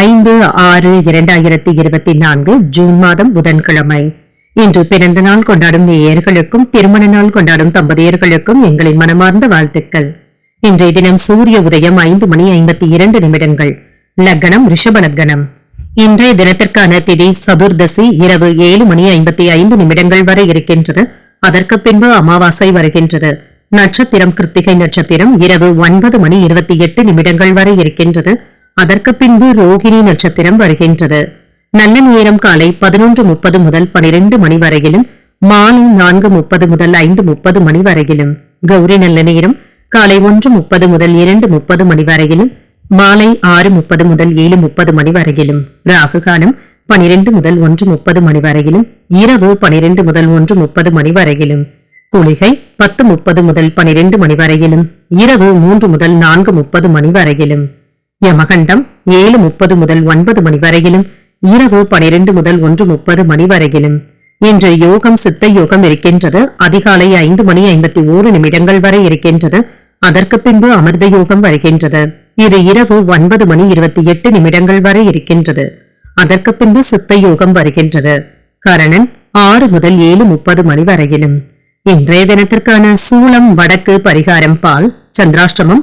ஐந்து ஆறு இரண்டாயிரத்தி இருபத்தி நான்கு ஜூன் மாதம் புதன்கிழமை. இன்று பிறந்த நாள் கொண்டாடும் நேயர்களுக்கும் திருமண நாள் கொண்டாடும் தம்பதியர்களுக்கும் எங்களின் மனமார்ந்த வாழ்த்துக்கள். இன்றைய தினம் சூரிய உதயம் ஐந்து மணி ஐம்பத்தி இரண்டு நிமிடங்கள். லக்னம் ரிஷப லக்னம். இன்றைய தினத்திற்கான திதி சதுர்தசி இரவு ஏழு மணி ஐம்பத்தி ஐந்து நிமிடங்கள் வரை இருக்கின்றது. அதற்கு பின்பு அமாவாசை வருகின்றது. நட்சத்திரம் கிருத்திகை நட்சத்திரம் இரவு ஒன்பது மணி இருபத்தி எட்டு நிமிடங்கள் வரை இருக்கின்றது. அதற்கு பின்பு ரோகிணி நட்சத்திரம் வருகின்றது. நல்ல நேரம் காலை பதினொன்று முப்பது முதல் பனிரெண்டு மணி வரையிலும் மாலை நான்கு முப்பது முதல் ஐந்து முப்பது மணி வரையிலும் கௌரி நல்ல நேரம் காலை ஒன்று முப்பது முதல் இரண்டு முப்பது மணி வரையிலும் மாலை ஆறு முப்பது முதல் ஏழு முப்பது மணி வரையிலும் ராகு காலம் பனிரெண்டு முதல் ஒன்று முப்பது மணி வரையிலும் இரவு பனிரெண்டு முதல் ஒன்று முப்பது மணி வரையிலும் குளிகை பத்து முப்பது முதல் பனிரெண்டு மணி வரையிலும் இரவு மூன்று முதல் நான்கு முப்பது மணி வரையிலும். யமகண்டம் ஏழு முப்பது முதல் ஒன்பது மணி வரையிலும் இரவு பனிரெண்டு முதல் ஒன்று முப்பது மணி வரையிலும். இன்று யோகம் சித்த யோகம் இருக்கின்றது. அதிகாலை ஐந்து மணி ஐம்பத்தி ஓரு நிமிடங்கள் வரை இருக்கின்றது. அதற்கு பின்பு அமிர்த யோகம் வருகின்றது. இது இரவு ஒன்பது மணி இருபத்தி எட்டு நிமிடங்கள் வரை இருக்கின்றது. அதற்கு பின்பு சித்த யோகம் வருகின்றது. கரணன் ஆறு முதல் ஏழு முப்பது மணி வரையிலும். இன்றைய தினத்திற்கான சூளம் வடக்கு பரிகாரம் பால் சந்திராஷ்டமம்